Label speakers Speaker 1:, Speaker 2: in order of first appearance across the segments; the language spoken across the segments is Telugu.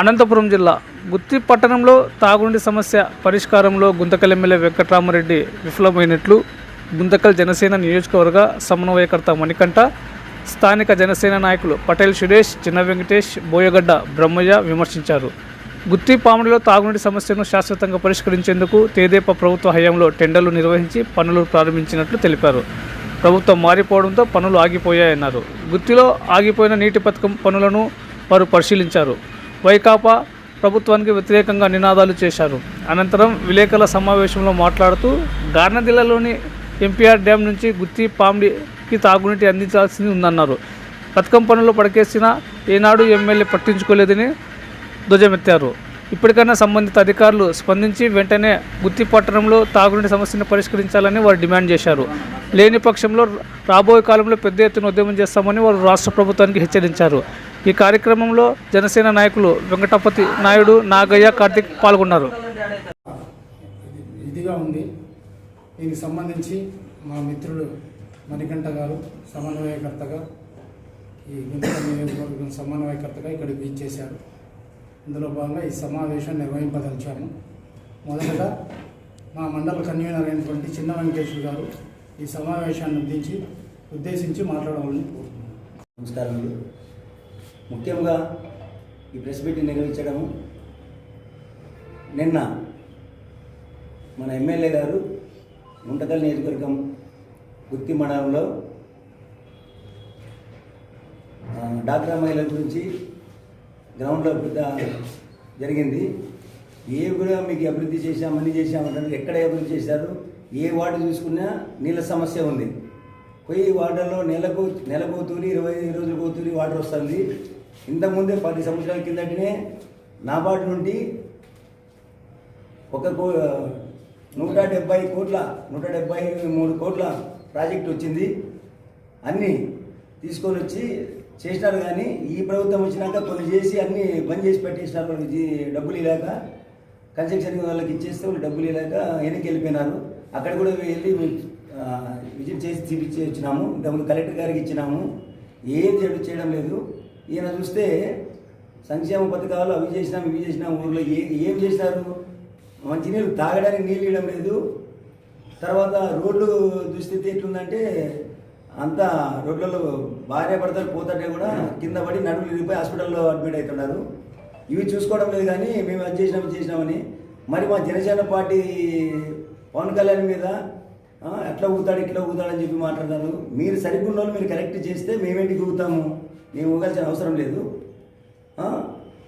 Speaker 1: అనంతపురం జిల్లా గుత్తి పట్టణంలో తాగునీటి సమస్య పరిష్కారంలో గుంతకల్ ఎమ్మెల్యే వెంకట్రామరెడ్డి విఫలమైనట్లు గుంతకల్ జనసేన నియోజకవర్గ సమన్వయకర్త మణికంఠ స్థానిక జనసేన నాయకులు పటేల్ సురేష్ చిన్న వెంకటేష్ బోయగడ్డ బ్రహ్మయ్య విమర్శించారు. గుత్తి పాముడిలో తాగునీటి సమస్యను శాశ్వతంగా పరిష్కరించేందుకు తేదేప ప్రభుత్వ హయాంలో టెండర్లు నిర్వహించి పనులు ప్రారంభించినట్లు తెలిపారు. ప్రభుత్వం మారిపోవడంతో పనులు ఆగిపోయాయన్నారు. గుత్తిలో ఆగిపోయిన నీటి పథకం పనులను వారు పరిశీలించారు. వైకాపా ప్రభుత్వానికి వ్యతిరేకంగా నినాదాలు చేశారు. అనంతరం విలేకరుల సమావేశంలో మాట్లాడుతూ గార్నదిల్లలోని ఎంపీఆర్ డ్యాం నుంచి గుత్తి పాండికి తాగునీటి అందించాల్సింది ఉందన్నారు. బతుకం పనులు పడకేసిన ఏనాడు ఎమ్మెల్యే పట్టించుకోలేదని ధ్వజమెత్తారు. ఇప్పటికైనా సంబంధిత అధికారులు స్పందించి వెంటనే గుత్తి పట్టణంలో తాగునీటి సమస్యను పరిష్కరించాలని వారు డిమాండ్ చేశారు. లేని పక్షంలో రాబోయే కాలంలో పెద్ద ఎత్తున ఉద్యమం చేస్తామని వారు రాష్ట్ర ప్రభుత్వానికి హెచ్చరించారు. ఈ కార్యక్రమంలో జనసేన నాయకులు వెంకటపతి నాయుడు నాగయ్య కార్తిక్ పాల్గొన్నారు.
Speaker 2: ఇది- ఇదిగా ఉంది. దీనికి సంబంధించి మా మిత్రుడు మణికంఠ గారు సమన్వయకర్తగా ఈ గుంతక నియోజకవర్గం సమన్వయకర్తగా ఇక్కడికి ఇచ్చేశారు ఇందులో భాగంగా ఈ సమావేశం నిర్వహింపదలిచాము. మొదటగా మా మండల కన్వీనర్ అయినటువంటి చిన్న వెంకటేశ్వర గారు ఈ సమావేశాన్ని ఉద్దేశించి ఉద్దేశించి మాట్లాడవాలని కోరుతున్నాను.
Speaker 3: నమస్కారములు ముఖ్యంగా ఈ ప్రెస్ మీట్ నిర్వహించడము. నిన్న మన ఎమ్మెల్యే గారు గుంటకల్ నియోజకవర్గం గుత్తి మండలంలో డాక్రా మహిళల గురించి గ్రౌండ్లో పెద్ద జరిగింది. ఏ కూడా మీకు అభివృద్ధి చేశాం అన్ని చేశామంటారు ఎక్కడ అభివృద్ధి చేశారు ఏ వార్డు చూసుకున్నా నీళ్ళ సమస్య ఉంది. పోయి వార్డుల్లో నెలకు నెలకు తూరి ఇరవై ఐదు రోజులు తూలి వాటర్ వస్తుంది. ఇంతకుముందే పది సంవత్సరాల కిందటనే నాబార్డు నుండి ఒక కో నూట డెబ్బై కోట్ల నూట డెబ్బై మూడు కోట్ల ప్రాజెక్ట్ వచ్చింది. అన్నీ తీసుకొని వచ్చి చేసినారు కానీ ఈ ప్రభుత్వం వచ్చినాక కొన్ని చేసి అన్నీ బంద్ చేసి పెట్టేసినారు. వాళ్ళకి డబ్బులు ఇలాక కన్స్ట్రక్షన్ వాళ్ళకి ఇచ్చేస్తే వాళ్ళు డబ్బులు ఇలాక వెనక్కి వెళ్ళిపోయినారు. అక్కడ కూడా వెళ్ళి విజిట్ చేసి చూపించి వచ్చినాము. ఇంతకుముందు కలెక్టర్ గారికి ఇచ్చినాము. ఏం చేయడం లేదు. ఈయన చూస్తే సంక్షేమ పథకాలు అవి చేసినాం ఇవి చేసినాం ఊర్లో ఏ ఏం చేసినారు మంచినీళ్ళు తాగడానికి నీళ్ళు ఇవ్వడం లేదు. తర్వాత రోడ్లు దుస్థితి ఎట్లుందంటే అంతా రోడ్లలో భార్య భర్తలు పోతుంటే కూడా కింద పడి నడుములు ఇరిగిపోయి హాస్పిటల్లో అడ్మిట్ అవుతున్నారు. ఇవి చూసుకోవడం లేదు కానీ మేము అది చేసినాం చేసినామని. మరి మా జనసేన పార్టీ పవన్ కళ్యాణ్ మీద ఎట్లా ఊగుతాడు ఇట్లా ఊగుతాడని చెప్పి మాట్లాడతారు మీరు సరిగ్గా వాళ్ళు మీరు కరెక్ట్ చేస్తే మేమేంటి ఊగుతాము నేను ఊగాల్సిన అవసరం లేదు.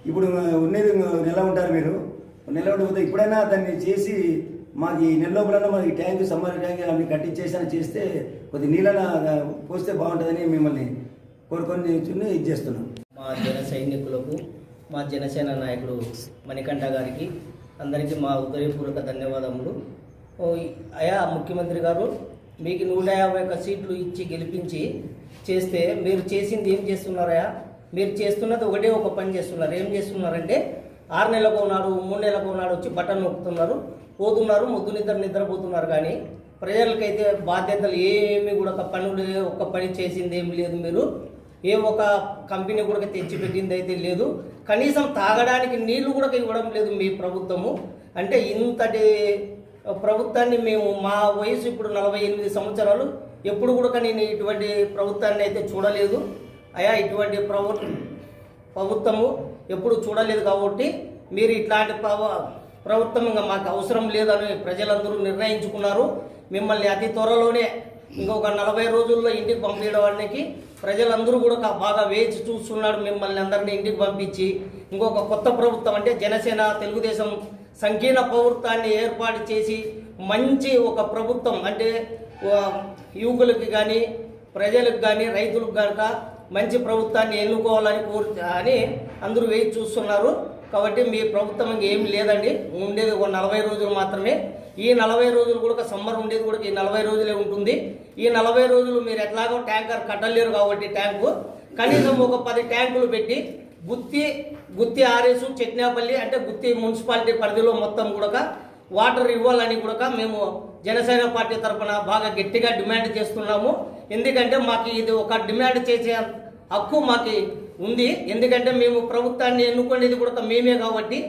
Speaker 3: ఇప్పుడు ఉండేది నెల ఉంటారు మీరు. నెల ఉండకపోతే ఇప్పుడైనా దాన్ని చేసి మాకు ఈ నెల లోపలైనా మాకు ఈ ట్యాంక్ సమ్మర్ ట్యాంక్ అన్ని కట్టించేసాను చేస్తే కొద్ది నీళ్ళన పోస్తే బాగుంటుందని మిమ్మల్ని కోరుకొని చూడని ఇది చేస్తున్నాం.
Speaker 4: మా జన సైనికులకు మా జనసేన నాయకుడు మణికంఠ గారికి అందరికీ మా ఉదయపూర్వక ధన్యవాదములు. ఓ, అయా ముఖ్యమంత్రి గారు మీకు నూట యాభై ఒక్క సీట్లు ఇచ్చి గెలిపించి చేస్తే మీరు చేసింది ఏం చేస్తున్నారయా మీరు చేస్తున్నది ఒకటే ఒక పని చేస్తున్నారు. ఏం చేస్తున్నారంటే ఆరు నెలలకు ఉన్నాడు మూడు నెలలకు ఉన్నాడు వచ్చి బటన్ నొక్కుతున్నారు పోతున్నారు ముద్దు నిద్ర నిద్రపోతున్నారు. కానీ ప్రజలకైతే బాధ్యతలు ఏమి కూడా ఒక పనులు ఒక పని చేసింది ఏం లేదు మీరు. ఏ ఒక కంపెనీ కూడా తెచ్చిపెట్టింది అయితే లేదు. కనీసం తాగడానికి నీళ్ళు కూడా ఇవ్వడం లేదు మీ ప్రభుత్వము. అంటే ఇంతటి ప్రభుత్వాన్ని మేము మా వయసు ఇప్పుడు నలభై ఎనిమిది సంవత్సరాలు ఎప్పుడు కూడా నేను ఇటువంటి ప్రభుత్వాన్ని అయితే చూడలేదు. అయా ఇటువంటి ప్రభు ప్రభుత్వము ఎప్పుడు చూడలేదు కాబట్టి మీరు ఇట్లాంటి ప్రభు ప్రభుత్వం ఇంకా మాకు అవసరం లేదని ప్రజలందరూ నిర్ణయించుకున్నారు. మిమ్మల్ని అతి త్వరలోనే ఇంకొక నలభై రోజుల్లో ఇంటికి పంపించడానికి ప్రజలందరూ కూడా కా- బాగా వేచి చూస్తున్నాడు మిమ్మల్ని అందరినీ ఇంటికి పంపించి ఇంకొక కొత్త ప్రభుత్వం అంటే జనసేన తెలుగుదేశం సంకీర్ణ ప్రభుత్వాన్ని ఏర్పాటు చేసి మంచి ఒక ప్రభుత్వం అంటే యువకులకి కానీ ప్రజలకు కానీ రైతులకు కనుక మంచి ప్రభుత్వాన్ని ఎన్నుకోవాలని కోరు అని అందరూ వేచి చూస్తున్నారు. కాబట్టి మీ ప్రభుత్వం ఏమి లేదండి. ఉండేది ఒక నలభై రోజులు మాత్రమే. ఈ నలభై రోజులు కూడా సమ్మర్ ఉండేది కూడా ఈ నలభై రోజులే ఉంటుంది. ఈ నలభై రోజులు మీరు ఎట్లాగో ట్యాంకర్ కట్టలేరు కాబట్టి ట్యాంకు. కనీసం ఒక పది ట్యాంకులు పెట్టి గుత్తి గుత్తి ఆర్ఎస్ చట్నాపల్లి అంటే గుత్తి మున్సిపాలిటీ పరిధిలో మొత్తం కూడా వాటర్ ఇవ్వాలని కూడా మేము జనసేన పార్టీ తరఫున బాగా గట్టిగా డిమాండ్ చేస్తున్నాము. ఎందుకంటే మాకు ఇది ఒక డిమాండ్ చేసే హక్కు మాకు ఉంది. ఎందుకంటే మేము ప్రభుత్వాన్ని ఎన్నుకునేది కూడా మేమే కాబట్టి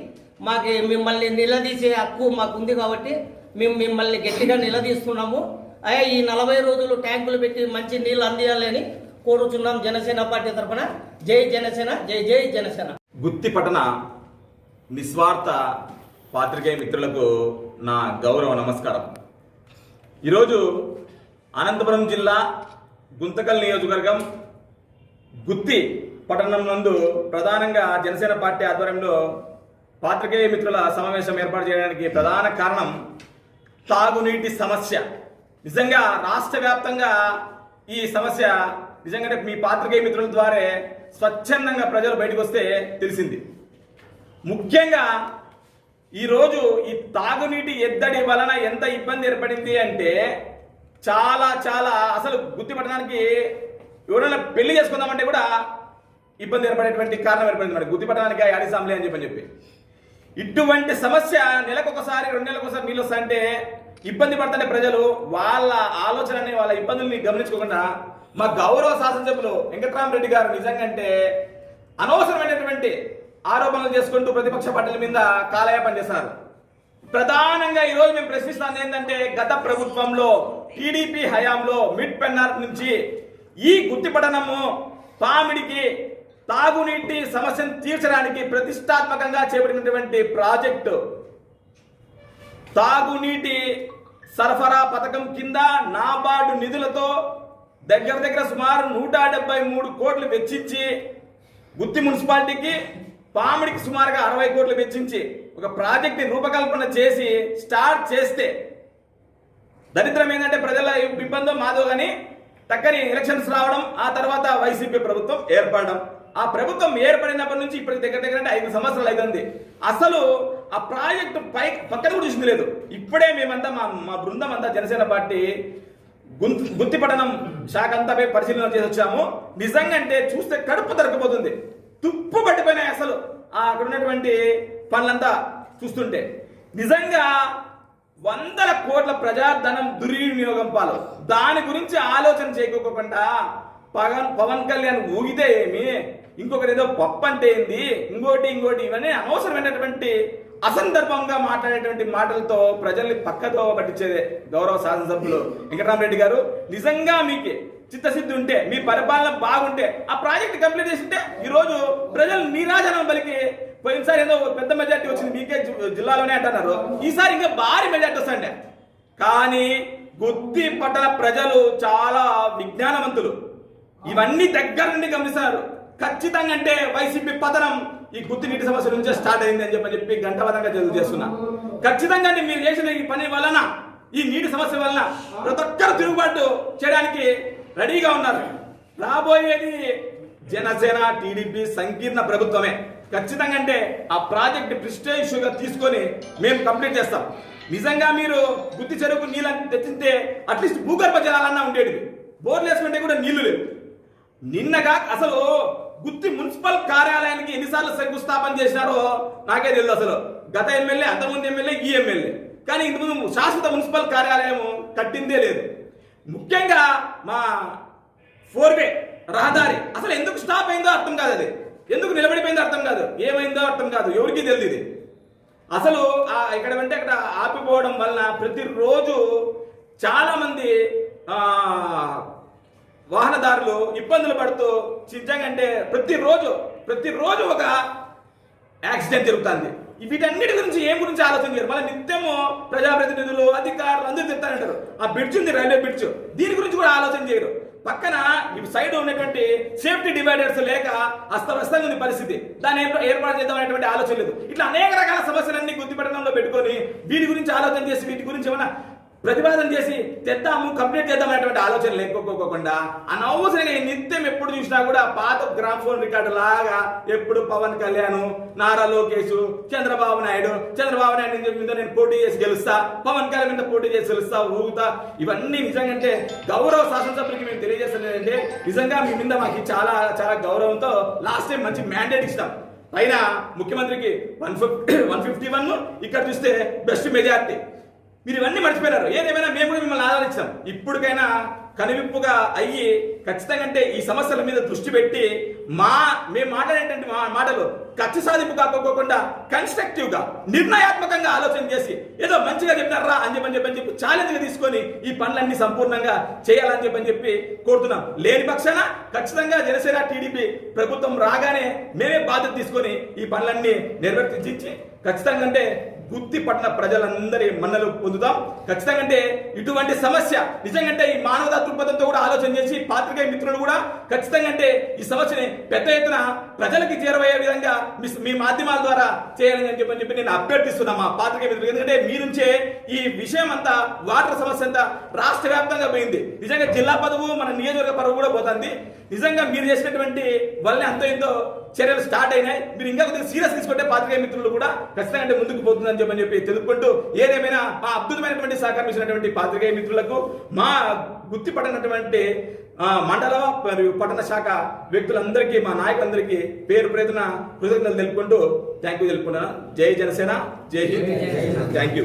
Speaker 4: మాకు మిమ్మల్ని నిలదీసే హక్కు మాకు ఉంది కాబట్టి మేము మిమ్మల్ని గట్టిగా నిలదీస్తున్నాము. అయ్యా ఈ నలభై రోజులు ట్యాంకులు పెట్టి మంచి నీళ్ళు అందియాలని కోరుచున్నాం జనసేన పార్టీ తరఫున జై జనసేన జై జై జనసేన.
Speaker 5: గుత్తి పట్టణ నిస్వార్థ పాత్రికేయ మిత్రులకు నా గౌరవ నమస్కారం. ఈరోజు అనంతపురం జిల్లా గుంతకల్ నియోజకవర్గం గుత్తి పట్టణం నందు ప్రధానంగా జనసేన పార్టీ ఆధ్వర్యంలో పాత్రికేయ మిత్రుల సమావేశం ఏర్పాటు చేయడానికి ప్రధాన కారణం తాగునీటి సమస్య. నిజంగా రాష్ట్ర వ్యాప్తంగా ఈ సమస్య నిజంగా మీ పాత్రికేయ మిత్రుల ద్వారా స్వచ్ఛందంగా ప్రజలు బయటకు వస్తే తెలిసింది. ముఖ్యంగా ఈరోజు ఈ తాగునీటి ఎద్దడి వలన ఎంత ఇబ్బంది ఏర్పడింది అంటే చాలా చాలా అసలు గుర్తుపట్టడానికి ఎవరైనా పెళ్ళి చేసుకుందామంటే కూడా ఇబ్బంది ఏర్పడేటువంటి కారణం ఏర్పడింది మరి. గుర్తుపట్టడానికి యాడి సాంబ్లే అని చెప్పని చెప్పి. ఇటువంటి సమస్య నెలకొకసారి రెండు నెలలకు ఒకసారి నీళ్ళు వస్తాయంటే ఇబ్బంది పడుతుంటే ప్రజలు వాళ్ళ ఆలోచనని వాళ్ళ ఇబ్బందుల్ని గమనించుకోకుండా మా గౌరవ శాసనసభ్యులు వెంకట్రామరెడ్డి గారు నిజంగా అంటే అనవసరమైనటువంటి ఆరోపణలు చేసుకుంటూ ప్రతిపక్ష పార్టీల మీద కాలయాపన చేశారు. ప్రధానంగా ఈ రోజు మేము ప్రశ్నిస్తాను ఏంటంటే గత ప్రభుత్వంలో టీడీపీ హయాంలో మిడ్ పెన్నార్ నుంచి ఈ గుత్తిపట్టణము పామిడికి తాగునీటి సమస్యను తీర్చడానికి ప్రతిష్టాత్మకంగా చేపట్టినటువంటి ప్రాజెక్టు. తాగునీటి సరఫరా పథకం కింద నాబార్డు నిధులతో దగ్గర దగ్గర సుమారు నూట డెబ్బై మూడు కోట్లు వెచ్చించి గుత్తి మున్సిపాలిటీకి పాముడికి సుమారుగా అరవై కోట్లు వెచ్చించి ఒక ప్రాజెక్ట్ని రూపకల్పన చేసి స్టార్ట్ చేస్తే దరిద్రం ఏంటంటే ప్రజల ఇబ్బంది మాదో కానీ టక్కని ఎలక్షన్స్ రావడం ఆ తర్వాత వైసీపీ ప్రభుత్వం ఏర్పడడం. ఆ ప్రభుత్వం ఏర్పడినప్పటి నుంచి ఇప్పటికి దగ్గర దగ్గర అంటే ఐదు సంవత్సరాలు అవుతుంది అసలు ఆ ప్రాజెక్టు పై పక్కన కూడా చూసింది లేదు. ఇప్పుడే మేమంతా మా మా బృందం అంతా జనసేన పార్టీ గుంత గుత్తిపట్టణం శాఖ అంతా పోయి పరిశీలన చేసి వచ్చాము. నిజంగా అంటే చూస్తే కడుపు తరకపోతుంది తుప్పు పట్టిపోయినాయి అసలు. అక్కడ ఉన్నటువంటి పనులంతా చూస్తుంటే. నిజంగా వందల కోట్ల ప్రజాధనం దుర్వినియోగం పాలు. దాని గురించి ఆలోచన చేయకోకుండా పవన్ పవన్ కళ్యాణ్ ఊగితే ఏమి? ఇంకొకటి ఏదో పప్పు అంటే ఏంది? ఇంకోటి ఇంకోటి ఇవన్నీ అనవసరమైనటువంటి అసందర్భంగా మాట్లాడేటువంటి మాటలతో ప్రజల్ని పక్కతో పట్టించేదే గౌరవ శాసనసభ్యులు వెంకటరామరెడ్డి గారు. నిజంగా మీకు చిత్తశుద్ధి ఉంటే మీ పరిపాలన బాగుంటే ఆ ప్రాజెక్ట్ కంప్లీట్ చేసింటే ఈరోజు ప్రజలు నీరాజనం బలికి పోయినసారి ఏదో పెద్ద మెజార్టీ వచ్చింది మీకే జిల్లాలోనే అంటున్నారు. ఈసారి ఇంకా భారీ మెజార్టీ వస్తుంది కానీ గుత్తి పట్టణ ప్రజలు చాలా విజ్ఞానవంతులు. ఇవన్నీ దగ్గర నుండి గమనిస్తున్నారు ఖచ్చితంగా అంటే వైసీపీ పతనం ఈ గుత్తి నీటి సమస్య నుంచే స్టార్ట్ అయింది అని చెప్పి గంట పదంగా చేస్తున్నా. ఖచ్చితంగా మీరు చేసిన ఈ పని వలన ఈ నీటి సమస్య వలన ప్రతి ఒక్కరు తిరుగుబాటు చేయడానికి రెడీగా ఉన్నారు. రాబోయేది జనసేన టీడీపీ సంకీర్ణ ప్రభుత్వమే. ఖచ్చితంగా అంటే ఆ ప్రాజెక్ట్ ప్రిస్టేజ్ తీసుకొని మేము కంప్లీట్ చేస్తాం. నిజంగా మీరు గుత్తి చెరుకు నీళ్ళు తెచ్చితే అట్లీస్ట్ భూగర్భ జలాలన్నా ఉండేది బోర్లు వేసుకుంటే కూడా నీళ్ళు లేవు. నిన్నగా అసలు గుత్తి మున్సిపల్ కార్యాలయానికి ఎన్నిసార్లు శంకుస్థాపన చేసినారో నాకే తెలియదు అసలు. గత ఎమ్మెల్యే అంతకుముందు ఎమ్మెల్యే ఈ ఎమ్మెల్యే. కానీ ఇంతకుముందు శాశ్వత మున్సిపల్ కార్యాలయం కట్టిందే లేదు. ముఖ్యంగా మా ఫోర్వే రహదారి అసలు ఎందుకు స్టాప్ అయిందో అర్థం కాదు అది. ఎందుకు నిలబడిపోయిందో అర్థం కాదు. ఏమైందో అర్థం కాదు. ఎవరికి తెలియదు ఇది. అసలు ఇక్కడ అంటే అక్కడ ఆపిపోవడం వలన ప్రతిరోజు చాలా మంది వాహనదారులు ఇబ్బందులు పడుతూ నిజంగా అంటే ప్రతిరోజు ప్రతిరోజు ఒక యాక్సిడెంట్ జరుగుతుంది. వీటన్నిటి గురించి ఏం గురించి ఆలోచన చేయరు. మళ్ళీ నిత్యము ప్రజాప్రతినిధులు అధికారులు అందరూ చెప్తారంటారు ఆ బ్రిడ్జ్ ఉంది రైల్వే బ్రిడ్జ్ దీని గురించి కూడా ఆలోచన చేయరు. పక్కన ఈ సైడ్ ఉన్నటువంటి సేఫ్టీ డివైడర్స్ లేక అస్తవ్యస్తంగా ఉంది పరిస్థితి. దాన్ని ఏర్పాటు చేద్దాం అనేటువంటి ఆలోచన లేదు. ఇట్లా అనేక రకాల సమస్యలన్నీ గుర్తుపెట్టడంలో పెట్టుకొని వీటి గురించి ఆలోచన చేసి వీటి గురించి ఏమైనా ప్రతిపాదన చేసి తెద్దాము కంప్లీట్ చేద్దామనేటువంటి ఆలోచన లేకపోకుండా అనవసరంగా నిత్యం ఎప్పుడు చూసినా కూడా పాత గ్రామ్ఫోన్ రికార్డు లాగా ఎప్పుడు పవన్ కళ్యాణ్ నారా లోకేష్ చంద్రబాబు నాయుడు చంద్రబాబు నాయుడు మీద నేను పోటీ చేసి గెలుస్తా పవన్ కళ్యాణ్ మీద పోటీ చేసి గెలుస్తా ఊగుతా ఇవన్నీ నిజంగా అంటే గౌరవ శాసనసభ్యులకి మేము తెలియజేస్తుంది నిజంగా మీ మీద మాకు చాలా చాలా గౌరవంతో లాస్ట్ టైం మంచి మ్యాండేట్ ఇస్తాం పైన ముఖ్యమంత్రికి one fifty one fifty one ఇక్కడ చూస్తే బెస్ట్ మెజార్టీ మీరు ఇవన్నీ మర్చిపోయారు ఏదేమైనా మేము కూడా మిమ్మల్ని ఆదరించాం. ఇప్పటికైనా కనువిప్పుగా అయ్యి ఖచ్చితంగా అంటే ఈ సమస్యల మీద దృష్టి పెట్టి మా మేము మాట్లాడేటువంటి మా మాటలు ఖర్చు సాధింపు కాకపోకుండా కన్స్ట్రక్టివ్గా నిర్ణయాత్మకంగా ఆలోచన చేసి ఏదో మంచిగా చెప్పినారా అని చెప్పని చెప్పని చెప్పి ఛాలెంజ్గా తీసుకొని ఈ పనులన్నీ సంపూర్ణంగా చేయాలని చెప్పని చెప్పి కోరుతున్నాం. లేని పక్షాన ఖచ్చితంగా జనసేన టీడీపీ ప్రభుత్వం రాగానే మేమే బాధ్యత తీసుకొని ఈ పనులన్నీ నిర్వర్తించి ఖచ్చితంగా అంటే గుత్తి పట్టణ ప్రజలందరి మన్నలు పొందుతాం. ఖచ్చితంగా అంటే ఇటువంటి సమస్య నిజంగా ఈ మానవతా దృక్పథంతో కూడా ఆలోచన చేసి పాత్రికేయ మిత్రులు కూడా ఖచ్చితంగా అంటే ఈ సమస్యని పెద్ద ఎత్తున ప్రజలకి చేరవయ్యే విధంగా మీ- మీ మాధ్యమాల ద్వారా చేయాలని అని చెప్పని చెప్పి నేను అభ్యర్థిస్తున్నా మా పాత్రికేయ మిత్రులు ఎందుకంటే మీ నుంచే ఈ విషయం అంతా వాటర్ సమస్య అంతా రాష్ట్ర వ్యాప్తంగా పోయింది. నిజంగా జిల్లా పదవు మన నియోజకవర్గ పదవు కూడా పోతుంది. నిజంగా మీరు చేసినటువంటి వల్లనే అంతో ఎంతో చర్యలు స్టార్ట్ అయినాయి. మీరు ఇంకా కొద్దిగా సీరియస్ తీసుకుంటే పాత్రికేయ మిత్రులు కూడా ఖచ్చితంగా అంటే ముందుకు పోతుందని చెప్పని చెప్పి తెలుపుకుంటూ ఏదేమైనా మా అద్భుతమైనటువంటి సహకారం ఇచ్చినటువంటి పాత్రికేయ మిత్రులకు మా గుర్తిపడినటువంటి ఆ, మండల మరియు పట్టణ శాఖ వ్యక్తులందరికీ మా నాయకులందరికీ పేరు ప్రయత్న కృతజ్ఞతలు తెలుపుకుంటూ థ్యాంక్ యూ తెలుపుకున్నాను జై జనసేన జై హింద్. Thank you